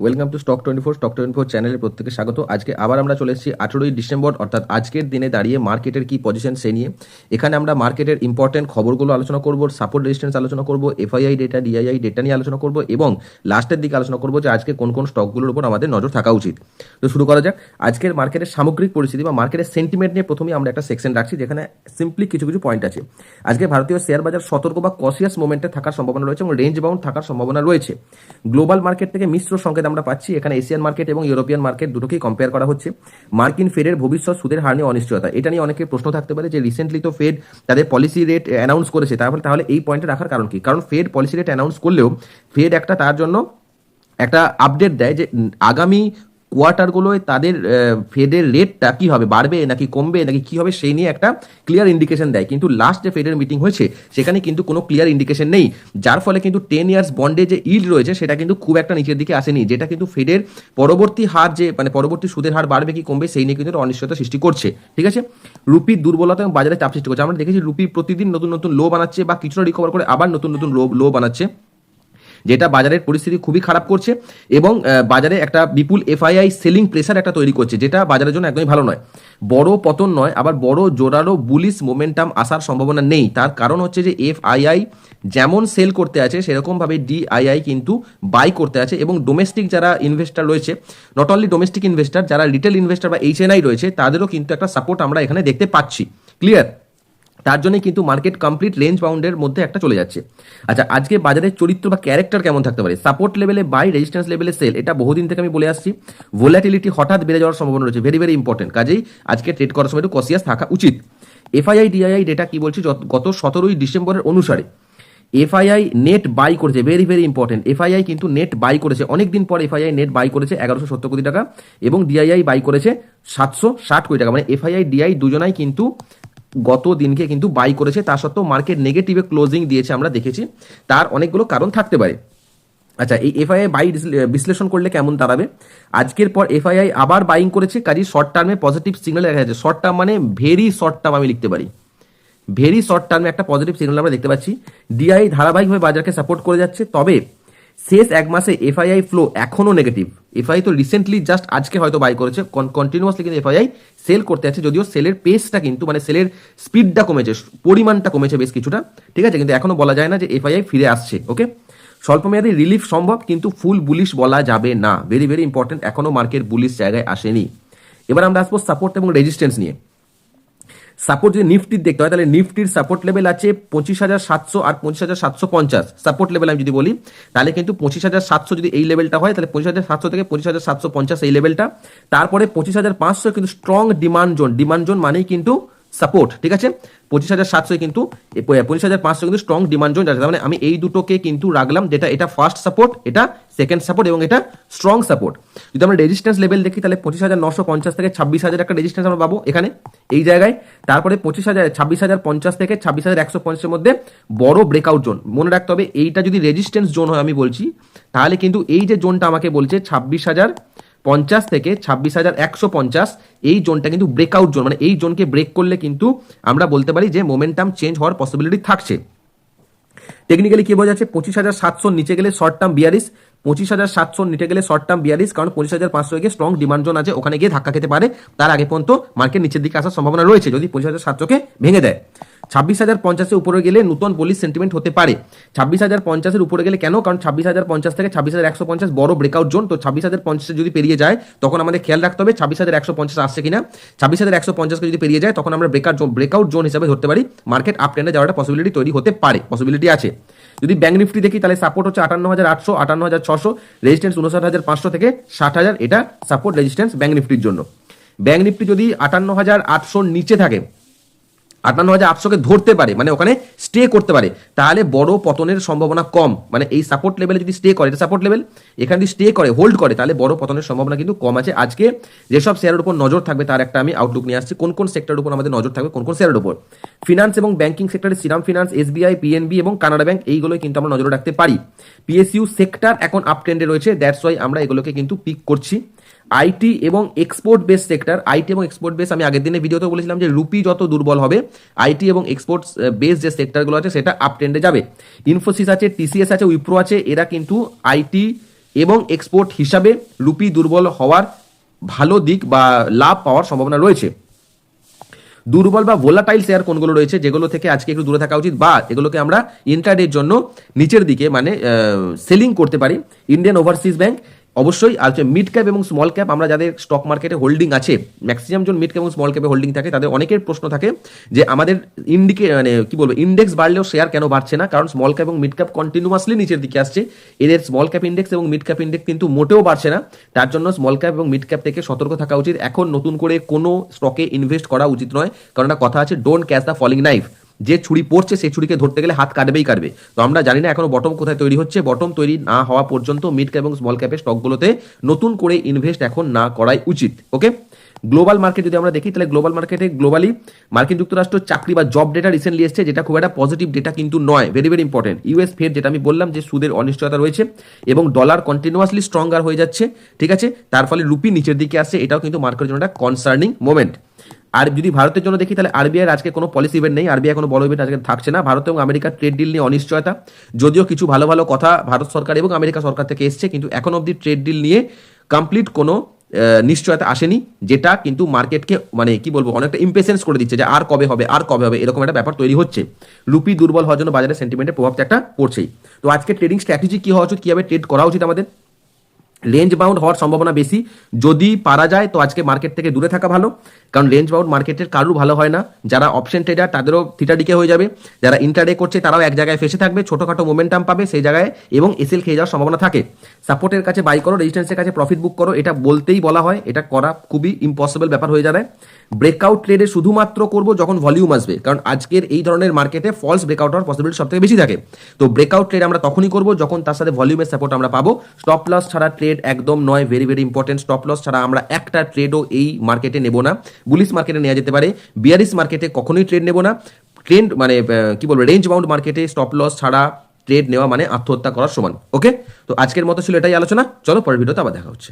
Welcome to stock twenty four stock twenty four চ্যানেলের প্রত্যেকে স্বাগত। আজকে আবার আমরা চলে এসেছি আঠেরোই ডিসেম্বর, অর্থাৎ আজকের দিনে দাঁড়িয়ে মার্কেটের কি পজিশন সে নিয়ে। এখানে আমরা মার্কেটের ইম্পর্টেন্ট খবরগুলো আলোচনা করব সাপোর্ট রেজিস্ট্যান্স আলোচনা করব এফআইআই ডেটা ডিআইআই ডেটা নিয়ে আলোচনা করব এবং লাস্টের দিকে আলোচনা করব যে আজকে কোন কোন স্টকগুলোর উপর আমাদের নজর থাকা উচিত। তো শুরু করা যাক। আজকের মার্কেটের সামগ্রিক পরিস্থিতি বা মার্কেটের সেন্টিমেন্ট নিয়ে প্রথমেই আমরা একটা সেকশন রাখছি, যেখানে সিম্পলি কিছু কিছু পয়েন্ট আছে। আজকে ভারতীয় শেয়ার বাজার সতর্ক বা কসিয়াস মোমেন্টে থাকার সম্ভাবনা রয়েছে এবং রেঞ্জ বাউন্ড থাকার সম্ভাবনা রয়েছে। গ্লোবাল মার্কেট থেকে মিশ্র সংকেত আমরা পাচ্ছি, এখানে এশিয়ান মার্কেট এবং ইউরোপিয়ান মার্কেট দুটোকেই কম্পেয়ার করা হচ্ছে। মার্কিন ফেডের ভবিষ্যৎ সুদের হার নিয়ে অনিশ্চয়তা। এটা নিয়ে অনেকের প্রশ্ন থাকতে পারে যে রিসেন্টলি তো ফেড তাদের পলিসি রেট অ্যানাউন্স করেছে, তাহলে তাহলে এই পয়েন্টে রাখার কারণ কি? কারণ ফেড পলিসি রেট অ্যানাউন্স করলেও ফেড একটা তার জন্য একটা আপডেট দেয় যে আগামী কোয়ার্টারগুলোয় তাদের ফেডের রেটটা কি হবে? বাড়বে নাকি কমবে নাকি কি হবে? সেই নিয়ে একটা ক্লিয়ার ইন্ডিকেশন দেয়। কিন্তু লাস্ট যে ফেডের মিটিং হয়েছে, সেখানে কিন্তু কোনো ক্লিয়ার ইন্ডিকেশন নেই। যার ফলে কিন্তু টেন ইয়ার্স বন্ডে যে ইল্ড রয়েছে, সেটা কিন্তু খুব একটা নিচের দিকে আসেনি, যেটা কিন্তু ফেডের পরবর্তী হার যে মানে পরবর্তী সুদের হার বাড়বে কি কমবে, সেই নিয়ে কিন্তু অনিশ্চয়তা সৃষ্টি করছে। ঠিক আছে? রুপির দুর্বলতা এবং বাজারে চাপ সৃষ্টি করছে। আমরা দেখেছি রুপি প্রতিদিন নতুন নতুন লো বানাচ্ছে বা কিছুটা রিকভার করে আবার নতুন নতুন লো বানাচ্ছে। যেটা বাজারের পরিস্থিতি খুবই খারাপ করছে এবং বাজারে একটা বিপুল এফআইআই সেলিং প্রেসার একটা তৈরি করছে, যেটা বাজারের জন্য একদমই ভালো নয়। বড় পতন নয়, আবার বড় জোরালো বুলিশ মোমেন্টাম আসার সম্ভাবনা নেই। তার কারণ হচ্ছে যে এফআইআই যেমন সেল করতে আছে, সেরকমভাবে ডিআইআই কিন্তু বাই করতে আছে এবং ডোমেস্টিক যারা ইনভেস্টার রয়েছে নট অনলি ডোমেস্টিক ইনভেস্টার যারা রিটেল ইনভেস্টার বা এইচএনআই রয়েছে, তাদেরও কিন্তু একটা সাপোর্ট আমরা এখানে দেখতে পাচ্ছি। ক্লিয়ার তার জন্যই কিন্তু মার্কেট কমপ্লিট রেঞ্জ বাউন্ডের মধ্যে একটা চলে যাচ্ছে। আচ্ছা আজকে বাজারের চরিত্র বা ক্যারেক্টার কেমন থাকতে পারে? সাপোর্ট লেভেলে বাই রেজিস্ট্যান্স লেভেলে সেল এটা বহুদিন থেকে আমি বলে আসছি। ভোলাটিলিটি হঠাৎ বেড়ে যাওয়ার সম্ভাবনা রয়েছে ভেরি ভেরি ইম্পর্টেন্ট কাজেই আজকে ট্রেড করার সময় একটু কসিয়াস থাকা উচিত। এফআইআই ডিআইআই ডেটা কি বলছি? গত সতেরোই ডিসেম্বরের অনুসারে। এফআইআই নেট বাই করেছে ভেরি ভেরি ইম্পর্টেন্ট এফআইআই কিন্তু নেট বাই করেছে অনেক দিন পর এফআইআই নেট বাই করেছে এগারোশো সত্তর কোটি টাকা এবং ডিআইআই বাই করেছে সাতশো ষাট কোটি টাকা। মানে এফআইআই ডিআই দুজনাই কিন্তু গত দিনকে কিন্তু বাই করেছে। তা সত্ত্বেও মার্কেট নেগেটিভে ক্লোজিং দিয়েছে আমরা দেখেছি। তার অনেকগুলো কারণ থাকতে পারে। আচ্ছা এই এফআইআই বাই বিশ্লেষণ করলে কেমন দাঁড়াবে? আজকের পর এফআইআই আবার বাইং করেছে, কাজে শর্ট টার্মে পজিটিভ সিগন্যাল দেখা যাচ্ছে। শর্ট টার্ম মানে ভেরি শর্ট টার্ম আমি লিখতে পারি। ভেরি শর্ট টার্মে একটা পজিটিভ সিগন্যাল আমরা দেখতে পাচ্ছি। ডিআই ধারাবাহিকভাবে বাজারকে সাপোর্ট করে যাচ্ছে। তবে শেষ এক মাসে এফআইআই ফ্লো এখনও নেগেটিভ এফআই তো রিসেন্টলি জাস্ট আজকে হয়তো বাই করেছে। কন্টিনিউয়াসলি কিন্তু এফআইআই সেল করতে আছে যদিও সেলের পেসটা কিন্তু মানে সেলের স্পিডটা কমেছে, পরিমাণটা কমেছে বেশ কিছুটা। ঠিক আছে? কিন্তু এখনও বলা যায় না যে এফআইআই ফিরে আসছে ওকে স্বল্পমেয়াদী রিলিফ সম্ভব, কিন্তু ফুল বুলিশ বলা যাবে না। ভেরি ভেরি ইম্পর্টেন্ট এখনও মার্কেট বুলিশ জায়গায় আসেনি। এবার আমরা আসব সাপোর্ট এবং রেজিস্ট্যান্স নিয়ে। সাপোর্ট যদি নিফটির দেখতে হয়, তাহলে নিফটির সাপোর্ট লেভেল আছে পঁচিশ হাজার সাতশো আর পঁচিশ হাজার সাতশো পঞ্চাশ। সাপোর্ট লেভেল আমি যদি বলি, তাহলে কিন্তু পঁচিশ হাজার সাতশো যদি এই লেভেলটা হয়, তাহলে পঁচিশ হাজার সাতশো থেকে পঁচিশ হাজার সাতশো পঞ্চাশ এই লেভেলটা তারপরে পঁচিশ হাজার পাঁচশো কিন্তু strong demand zone demand zone মানেই কিন্তু সাপোর্ট ঠিক আছে? পঁচিশ হাজার সাতশো কিন্তু পঁচিশ হাজার পাঁচশো কিন্তু স্ট্রং ডিমান্ড জোন মানে আমি এই দুটোকে কিন্তু রাখলাম, যেটা এটা ফার্স্ট সাপোর্ট এটা সেকেন্ড সাপোর্ট এবং এটা স্ট্রং সাপোর্ট যদি আমরা রেজিস্ট্যান্স লেভেল দেখি, তাহলে পঁচিশ হাজার নশো পঞ্চাশ থেকে ছাব্বিশ হাজার একটা রেজিস্ট্যান্স আমরা পাবো এখানে, এই জায়গায়। তারপরে পঁচিশ হাজার, ছাব্বিশ হাজার পঞ্চাশ থেকে ছাব্বিশ হাজার একশো পঞ্চাশের মধ্যে বড় ব্রেকআউট জোন মনে রাখতে হবে, এইটা যদি রেজিস্ট্যান্স জোন হয় আমি বলছি, তাহলে কিন্তু এই যে জোনটা আমাকে বলছে, ছাব্বিশ হাজার পঞ্চাশ থেকে ছাব্বিশ হাজার একশো পঞ্চাশ এই জোনটা কিন্তু ব্রেকআউট জোন। মানে এই জোনকে ব্রেক করলে কিন্তু আমরা বলতে পারি যে মোমেন্টাম চেঞ্জ হওয়ার পসিবিলিটি থাকছে। টেকনিক্যালি কি বোঝা যাচ্ছে? পঁচিশ হাজার সাতশো নিচে গেলে শর্ট টার্ম বিয়ারিশ পঁচিশ হাজার সাতশো নিচে গেলে শর্ট টার্ম বিয়ারিশ কারণ পঁচিশ হাজার পাঁচশো গিয়ে স্ট্রং ডিমান্ড জোন আছে, ওখানে গিয়ে ধাক্কা খেতে পারে, তার আগে পর্যন্ত মার্কেট নিচের দিকে আসার সম্ভাবনা রয়েছে, যদি পঁচিশ হাজার সাতশোকে ভেঙে দেয়। ছাব্বিশ হাজার পঞ্চাশের উপরে গেলে নতুন বলিশ সেন্টিমেন্ট হতে পারে। ছাব্বিশ হাজার পঞ্চাশের উপরে গেলে কেন? কারণ ছাব্বিশ হাজার পঞ্চাশ থেকে ছাব্বিশ হাজার একশো পঞ্চাশ বড় ব্রেকআউট জোন তো ছাব্বিশ হাজার পঞ্চাশে যদি পেরিয়ে যায়, তখন আমাদের খেয়াল রাখতে হবে ছাব্বিশ হাজার একশো পঞ্চাশ আসছে কিনা। ছাব্বিশ হাজার একশো পঞ্চাশকে যদি পেরিয়ে যায়, তখন আমরা ব্রেকআউট জোন ব্রেকআউট জোন হিসাবে ধরতে পারি। মার্কেট আপ ট্রেন্ডে যাওয়ার একটা পসিবিলিটি তৈরি হতে পারে। পসিবিলিটি আছে। যদি ব্যাঙ্ক নিফটি দেখি, তাহলে সাপোর্ট হচ্ছে আটান্ন হাজার আটশো, আটান্ন হাজার ছশো রেজিস্ট্যান্স উনষাট হাজার পাঁচশো থেকে ষাট হাজার। এটা সাপোর্ট রেজিস্ট্যান্স ব্যাঙ্ক নিফটির জন্য। ব্যাঙ্ক নিফটি যদি আটান্ন হাজার আটশোর নিচে থাকে আটান্ন হাজার আটশোকে ধরতে পারে মানে ওখানে স্টে করতে পারে। তাহলে বড় পতনের সম্ভাবনা কম মানে এই সাপোর্ট লেভেলে যদি স্টে করে, এটা সাপোর্ট লেভেল এখানে যদি স্টে করে হোল্ড করে, তাহলে বড় পতনের সম্ভাবনা কিন্তু কম আছে। আজকে যেসব শেয়ারের উপর নজর থাকবে, তার একটা আমি আউটলুক নিয়ে আসছি, কোন কোন সেক্টরের উপর আমাদের নজর থাকবে, কোন কোন শেয়ারের উপর। ফিনান্স এবং ব্যাংকিং সেক্টরে শ্রীরাম ফিনান্স এসবিআই পিএনবি এবং কানাডা ব্যাংক এইগুলোই কিন্তু আমরা নজর রাখতে পারি। পিএসইউ সেক্টর এখন আপ ট্রেন্ডে রয়েছে দ্যাটস ওয়াই আমরা এগুলোকে কিন্তু পিক করছি। আইটি এবং এক্সপোর্ট বেস সেক্টর আইটি এবং এক্সপোর্ট বেস আমি আগের দিনে ভিডিওতে বলেছিলাম যে রুপি যত দুর্বল হবে, আইটি এবং এক্সপোর্ট বেস যে সেক্টরগুলো আছে সেটা আপ ট্রেন্ডে যাবে। ইনফোসিস আছে টিসিএস আছে উইপ্রো আছে, এরা কিন্তু আইটি এবং এক্সপোর্ট হিসাবে রুপি দুর্বল হওয়ার ভালো দিক বা লাভ পাওয়ার সম্ভাবনা রয়েছে। দুর্বল বা ভোলাটাইল শেয়ার কোনগুলো রয়েছে, যেগুলো থেকে আজকে একটু দূরে থাকা উচিত বা এগুলোকে আমরা ইন্টারডের জন্য নিচের দিকে মানে সেলিং করতে পারি। ইন্ডিয়ান ওভারসিজ ব্যাংক অবশ্যই আর হচ্ছে মিড ক্যাপ এবং স্মল ক্যাপ আমরা যাদের স্টক মার্কেটে হোল্ডিং আছে ম্যাক্সিমাম জন মিড ক্যাপ এবং স্মল ক্যাপে হোল্ডিং থাকে, তাদের অনেকের প্রশ্ন থাকে যে আমাদের ইন্ডিকে মানে কি বলব ইন্ডেক্স বাড়লেও শেয়ার কেন বাড়ছে না? কারণ স্মল ক্যাপ এবং মিড ক্যাপ কন্টিনিউয়াসলি নিচের দিকে আসছে। এদের স্মল ক্যাপ ইন্ডেক্স এবং মিড ক্যাপ ইন্ডেক্স কিন্তু মোটেও বাড়ছে না। তার জন্য স্মল ক্যাপ এবং মিড ক্যাপ থেকে সতর্ক থাকা উচিত। এখন নতুন করে কোনো স্টকে ইনভেস্ট করা উচিত নয়। কারণ কথা আছে don't catch the falling knife যে ছুরি পড়ছে সেই ছুরিকে ধরতে গেলে হাত কাটবেই কাটবে। তো আমরা জানি না এখনও বটম কোথায় তৈরি হচ্ছে। বটম তৈরি না হওয়া পর্যন্ত মিড ক্যাপ এবং স্মল ক্যাপের স্টকগুলোতে নতুন করে ইনভেস্ট এখন না করাই উচিত। ওকে গ্লোবাল মার্কেট যদি আমরা দেখি, তাহলে গ্লোবাল মার্কেটে গ্লোবালি মার্কিন যুক্তরাষ্ট্র চাকরি বা জব ডেটা রিসেন্টলি এসছে, যেটা খুব একটা পজিটিভ ডেটা কিন্তু নয়। Very very important US Fed যেটা আমি বললাম যে সুদের অনিশ্চয়তা রয়েছে এবং ডলার কন্টিনিউয়াসলি স্ট্রঙ্গার হয়ে যাচ্ছে, ঠিক আছে? তার ফলে রুপি নিচের দিকে আসছে, এটাও কিন্তু মার্কেটের জন্য একটা কনসার্নিং মোমেন্ট আর যদি ভারতের জন্য দেখি, তাহলে আরবিআই আজকে কোনো পলিসি ইভেন্ট নেই। আরবিআই কোনো বড় ইভেন্ট আজকে থাকছে না। ভারত এবং আমেরিকার ট্রেড ডিল নিয়ে অনিশ্চয়তা। যদিও কিছু ভালো ভালো কথা ভারত সরকার এবং আমেরিকা সরকার থেকে এসছে, কিন্তু এখন অবধি ট্রেড ডিল নিয়ে কমপ্লিট কোনো নিশ্চয়তা আসেনি, যেটা কিন্তু মার্কেটকে মানে কি বলব, অনেকটা ইম্পেসেন্স করে দিচ্ছে যে আর কবে হবে, আর কবে হবে, এরকম একটা ব্যাপার তৈরি হচ্ছে। রুপি দুর্বল হওয়ার জন্য বাজারের সেন্টিমেন্টের প্রভাব একটা পড়ছেই। তো আজকে ট্রেডিং স্ট্র্যাটেজি কি হওয়া উচিত, কীভাবে ট্রেড করা উচিত আমাদের? রেঞ্জ বাউন্ড হওয়ার সম্ভাবনা বেশি। যদি পারা যায়, তো আজকে মার্কেট থেকে দূরে থাকা ভালো। কারণ রেঞ্জ বাউন্ড মার্কেটের কারোর ভালো হয় না। যারা অপশন ট্রেডার তাদেরও থিটা ডিকে হয়ে যাবে। যারা ইন্টারডে করছে, তারাও এক জায়গায় ফেসে থাকবে। ছোটোখাটো মোমেন্টাম পাবে সেই জায়গায় এবং এসএল খেয়ে যাওয়ার সম্ভাবনা থাকে। সাপোর্টের কাছে বাই করো রেজিস্ট্যান্সের কাছে প্রফিট বুক করো। এটা বলতেই বলা হয়। এটা করা খুবই ইম্পসিবল ব্যাপার হয়ে যাবে। ব্রেকআউট ট্রেডে শুধুমাত্র করব যখন ভলিউম আসবে। কারণ আজকের এই ধরনের মার্কেটে ফলস ব্রেকআউট হওয়ার পসিবিলিটি সব থেকে বেশি থাকে। তো ব্রেকআউট ট্রেড আমরা তখনই করব যখন তার সাথে ভলিউমের সাপোর্ট আমরা পাবো। স্টপ লস ছাড়া ট্রেড একদম নয় very very important stop loss ছাড়া আমরা একটা ট্রেডও এই মার্কেটে নেব না। বুলিশ মার্কেটে নেওয়া যেতে পারে। বিয়ারিস মার্কেটে কখনোই ট্রেড নেব না। ট্রেন্ড মানে কি বলব রেঞ্জ বাউন্ড মার্কেটে স্টপ লস ছাড়া ট্রেড নেওয়া মানে আত্মহত্যা করার সমান। ওকে তো আজকের মতো ছিল এটাই আলোচনা। চলো পরের ভিডিওতে আবার দেখা হচ্ছে।